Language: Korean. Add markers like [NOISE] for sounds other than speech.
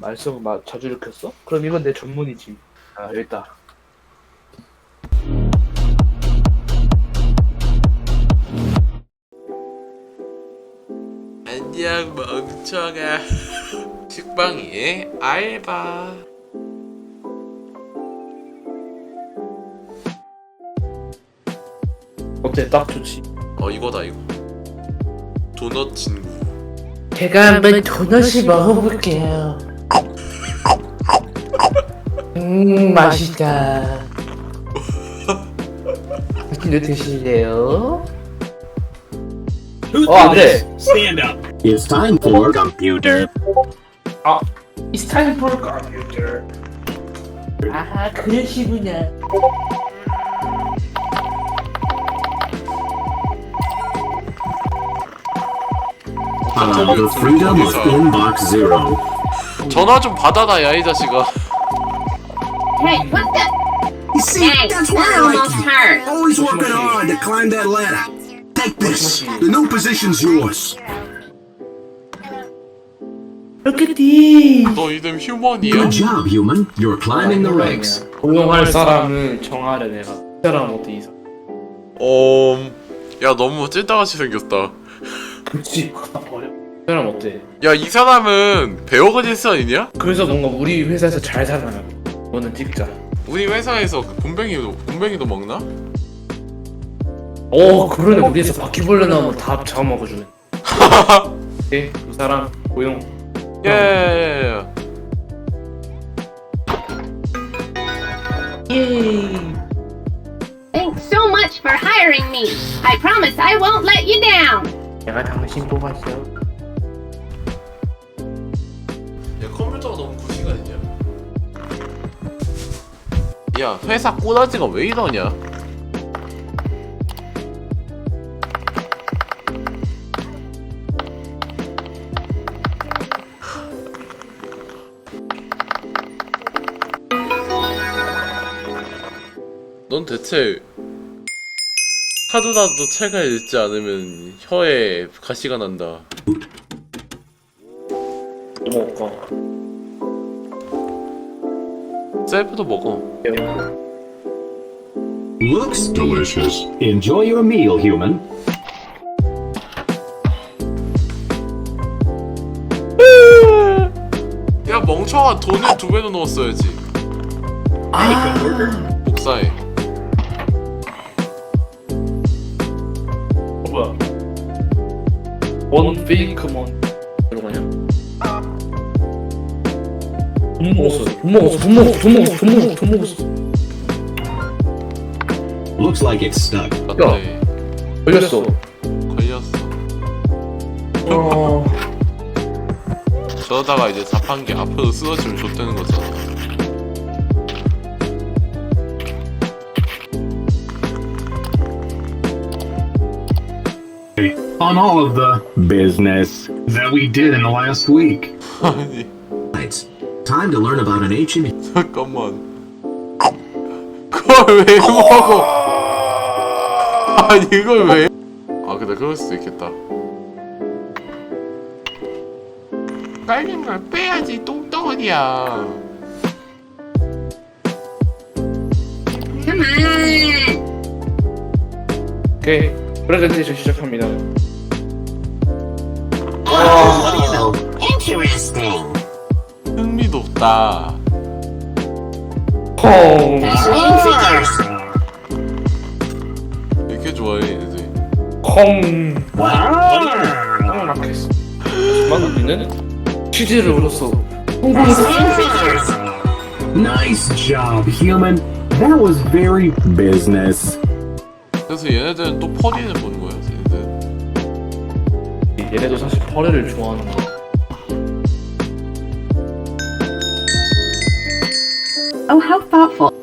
말씀 마, 자주 일으켰어? 그럼 이건 내 전문이지. 아, 여기 있다. 안녕 멍청아 [LAUGHS] 식빵이의 알바 어때? 딱 좋지. 어 이거다 이거 도넛 친구 제가 한번 도넛을 먹어볼게요. 음, 맛있다. 맛있는 드실래요? 어, 안 돼. Stand up. It's time for computer. It's time for computer. 아, 그러시구나. Uh, the freedom of inbox zero. 전화 좀 받아라 야이 자식아 Hey, what the? You see, Thanks, that's why I like you. hurt. Always working hard to climb that ladder. Take this. The new position's yours. 로켓티. 너 이름 휴먼이야? Good job, human. You're climbing the ranks. 고용할 사람을 정하려 내가. 이 사람 어때 이사? 어... 야 너무 찔다같이 생겼다 그렇지. 이 사람 어때? 야 이 사람은 베어그릴스 아니냐? 그래서 뭔가 우리 회사에서 잘 살아나고. 너는 찍자. 우리 회사에서 그 곰뱅이도 곰뱅이도 먹나? 오, 그러네. 우리 회사 바퀴벌레 나오면 다 잡아먹어주네. [LAUGHS] 오케이, 두 사람 고용. 예 예. Thanks so much for hiring me. I promise I won't let you down. 내가 당신 뽑았어. 야 컴퓨터가 너무 구시가 아니냐? 야 회사 꼬라지가 왜 이러냐? 넌 대체 하루라도 책을 읽지 않으면 혀에 가시가 난다. 뭐 먹을까? 셀프도 먹어. Looks delicious. Enjoy your meal, human. 야 멍청아 돈을 두 배로 넣었어야지. 복사해. 어, 뭐야? 원 페이크먼 돈 먹었어. 돈 먹었어. 돈 먹었어. 돈 먹었어. 돈 먹었어. 돈 먹었어. Looks like it's stuck. 맞네. 걸렸어. 걸렸어. 어. 저러다가 이제 자판기 앞으로 쓰러지면 좆되는 거잖아. On all of the business that we did in the last week. [LAUGHS] 아니 Right. Time to learn about an ancient. 잠깐만. 그걸 왜 먹어? 아니 이걸 왜? 아 근데 그럴 수도 있겠다. 깔린 걸 빼야지 똥덩어리야. Come on. 오케이. 프레젠테이션 시작합니다. Interesting. 흥미롭다. 콩. 이렇게 좋아해 얘들. 콩. 딱 막혔어. 하지만 우리는 취지를 얻었어. Nice job, human. That was very business. 그래서 얘네들은 또 퍼리를 보는 거야 얘네들. 얘네도 사실 퍼레를 좋아하는 거 Oh, how thoughtful.